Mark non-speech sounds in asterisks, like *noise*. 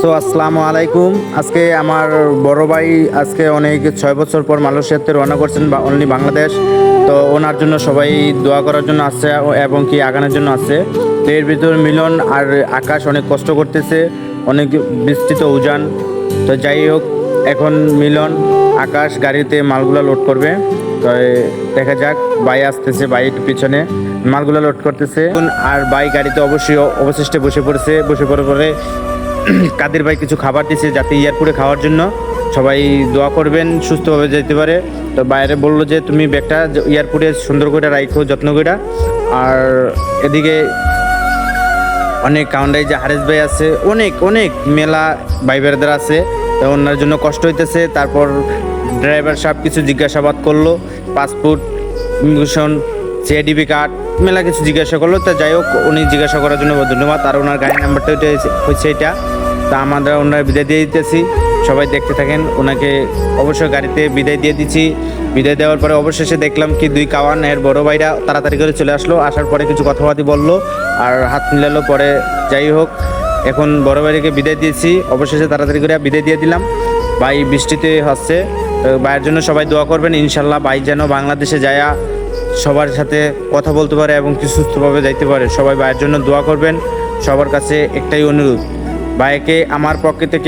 So, আসসালামু আলাইকুম। আজকে আমার বড় ভাই আজকে অনেক ছয় বছর পর মালয়েশিয়াতে রওনা করছেন বা অনলি বাংলাদেশ। তো ওনার জন্য সবাই দোয়া করার জন্য আসছে এবং কি আগানোর জন্য আসছে। তো এর ভিতরে মিলন আর আকাশ অনেক কষ্ট করতেছে, অনেক বিস্তৃত উজান। তো যাই হোক, এখন মিলন, আকাশ গাড়িতে মালগুলো লোড করবে। তো দেখা যাক বাই আসতেছে একটু পিছনে। মালগুলো লোড করতেছে। আর ভাই গাড়িতে অবশ্যই অবশিষ্টে বসে পড়েছে, বসে পড়ে পরে *clears throat* কাদের ভাই কিছু খাবার দিছে যাতে এয়ারপোর্টে খাওয়ার জন্য? সবাই দোয়া করবেন, সুস্থভাবে যেতে পারে। তো বাইরে বলল যে, তুমি ব্যাগটা এয়ারপোর্টে সুন্দর করে রাখো যত্ন করে আর এদিকে অনেক কাউন্ডাই যে হারেস ভাই আছে, অনেক অনেক মেলা ভাই বেড়াদের আছে। তো ওনার জন্য কষ্ট হইতেছে। তারপর ড্রাইভার সব কিছু জিজ্ঞাসাবাদ করল, পাসপোর্ট ইমিগ্রেশন সিআইডিবি কার্ড মেলা কিছু জিজ্ঞাসা করল, তা যাই হোক, উনি জিজ্ঞাসা করার জন্য ধন্যবাদ আর ওনার গাড়ির নাম্বারটা হচ্ছে এটা। তা আমরা ওনার বিদায় দিয়ে দিতেছি। সবাই দেখতে থাকেন, ওনাকে অবশ্যই গাড়িতে বিদায় দিয়ে দিচ্ছি। বিদায় দেওয়ার পরে অবশেষে দেখলাম কি দুই কাওয়ান, এর বড় ভাইরা তাড়াতাড়ি করে চলে আসলো, আসার পরে কিছু কথাবার্তি বলল, আর হাত মিলালো পরে যাই হোক, এখন বড় ভাইকে বিদায় দিয়েছি। অবশেষে তাড়াতাড়ি করে বিদায় দিয়ে দিলাম। ভাই বৃষ্টিতে হচ্ছে ভাইয়ের জন্য সবাই দোয়া করবেন, ইনশাল্লাহ ভাই যেন বাংলাদেশে যায়া সবার সাথে কথা বলতে পারে এবং কিছু সুস্থভাবে যাইতে পারে। সবাই ভাইয়ের জন্য দোয়া করবেন। সবার কাছে একটাই অনুরোধ, ভাইকে আমার পক্ষে থেকে